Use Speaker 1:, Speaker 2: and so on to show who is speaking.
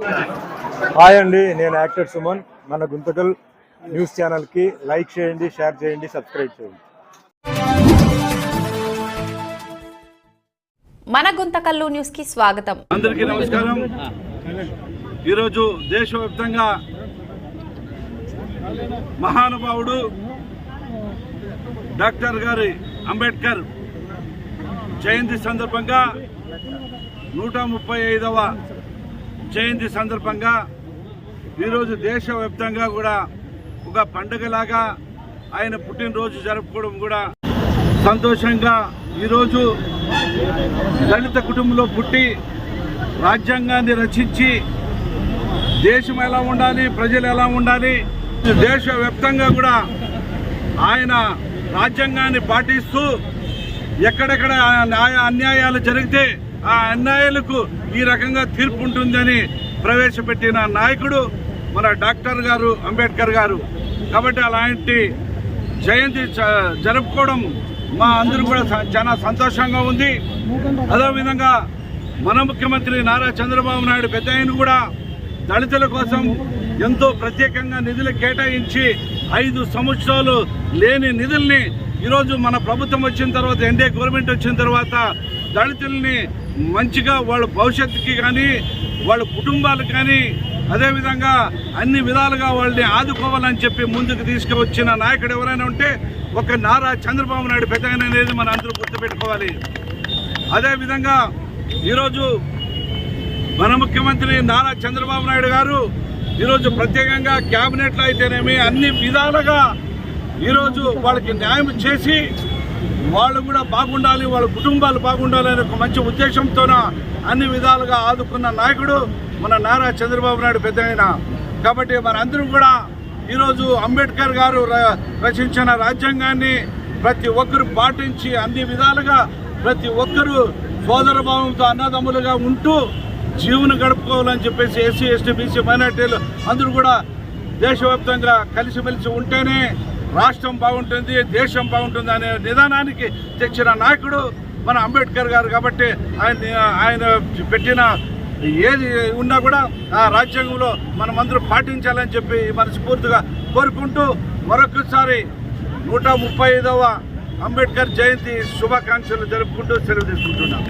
Speaker 1: Hi అండి నేను actor Suman. మన గుంతకల్ న్యూస్ ఛానల్కి లైక్ చేయండి షేర్ చేయండి సబ్స్క్రైబ్ చేయండి.
Speaker 2: మన గుంతకల్లు న్యూస్కి స్వాగతం.
Speaker 3: అందరికీ నమస్కారం. ఈరోజు దేశవ్యాప్తంగా మహానుభావుడు డాక్టర్ గారి అంబేద్కర్ జయంతి సందర్భంగా నూట ముప్పై ఐదవ జయంతి సందర్భంగా ఈరోజు దేశవ్యాప్తంగా కూడా ఒక పండుగలాగా ఆయన పుట్టినరోజు జరుపుకోవడం కూడా సంతోషంగా ఈరోజు దళిత కుటుంబంలో పుట్టి రాజ్యాంగాన్ని రచించి దేశం ఎలా ఉండాలి ప్రజలు ఎలా ఉండాలి దేశవ్యాప్తంగా కూడా ఆయన రాజ్యాంగాన్ని పాటిస్తూ ఎక్కడెక్కడ న్యాయ అన్యాయాలు జరిగితే ఆ అన్యాయాలకు ఈ రకంగా తీర్పు ఉంటుందని ప్రవేశపెట్టిన నాయకుడు మన డాక్టర్ గారు అంబేద్కర్ గారు. కాబట్టి అలాంటి జయంతి చ- జరుపుకోవడం మా అందరూ కూడా చాలా సంతోషంగా ఉంది. అదేవిధంగా మన ముఖ్యమంత్రి నారా చంద్రబాబు నాయుడు పెద్ద ఆయన కూడా దళితుల కోసం ఎంతో ప్రత్యేకంగా నిధులు కేటాయించి ఐదు సంవత్సరాలు లేని నిధుల్ని ఈరోజు మన ప్రభుత్వం వచ్చిన తర్వాత ఎన్డీఏ గవర్నమెంట్ వచ్చిన తర్వాత దళితుల్ని మంచిగా వాళ్ళ భవిష్యత్తుకి కానీ వాళ్ళ కుటుంబాలకు కానీ అదేవిధంగా అన్ని విధాలుగా వాళ్ళని ఆదుకోవాలని చెప్పి ముందుకు తీసుకువచ్చిన నాయకుడు ఎవరైనా ఉంటే ఒక నారా చంద్రబాబు నాయుడు పెద్ద అనేది మన అందరూ గుర్తుపెట్టుకోవాలి. అదేవిధంగా ఈరోజు మన ముఖ్యమంత్రి నారా చంద్రబాబు నాయుడు గారు ఈరోజు ప్రత్యేకంగా క్యాబినెట్లో అయితేనేమి అన్ని విధాలుగా ఈరోజు వాళ్ళకి న్యాయం చేసి వాళ్ళు కూడా బాగుండాలి వాళ్ళ కుటుంబాలు బాగుండాలి అనే ఒక మంచి ఉద్దేశంతోన అన్ని విధాలుగా ఆదుకున్న నాయకుడు మన నారా చంద్రబాబు నాయుడు పెద్ద కాబట్టి మనందరం కూడా ఈరోజు అంబేద్కర్ గారు ర- రచించిన రాజ్యాంగాన్ని ప్రతి ఒక్కరు పాటించి అన్ని విధాలుగా ప్రతి ఒక్కరూ సోదర భావంతో అన్నదమ్ములుగా ఉంటూ జీవన గడుపుకోవాలని చెప్పేసి ఎస్సీ ఎస్టీ బీసీ మైనార్టీలు అందరూ కూడా దేశవ్యాప్తంగా కలిసిమెలిసి ఉంటేనే రాష్ట్రం బాగుంటుంది దేశం బాగుంటుంది అనే నిదానానికి తెచ్చిన నాయకుడు మన అంబేద్కర్ గారు కాబట్టి ఆయన ఆయన పెట్టిన ఏది ఉన్నా కూడా ఆ రాజ్యాంగంలో మనం అందరూ పాటించాలని చెప్పి మనస్ఫూర్తిగా కోరుకుంటూ మరొకసారి నూట ముప్పై ఐదవ అంబేద్కర్ జయంతి శుభాకాంక్షలు జరుపుకుంటూ సెలవు తీసుకుంటున్నాం.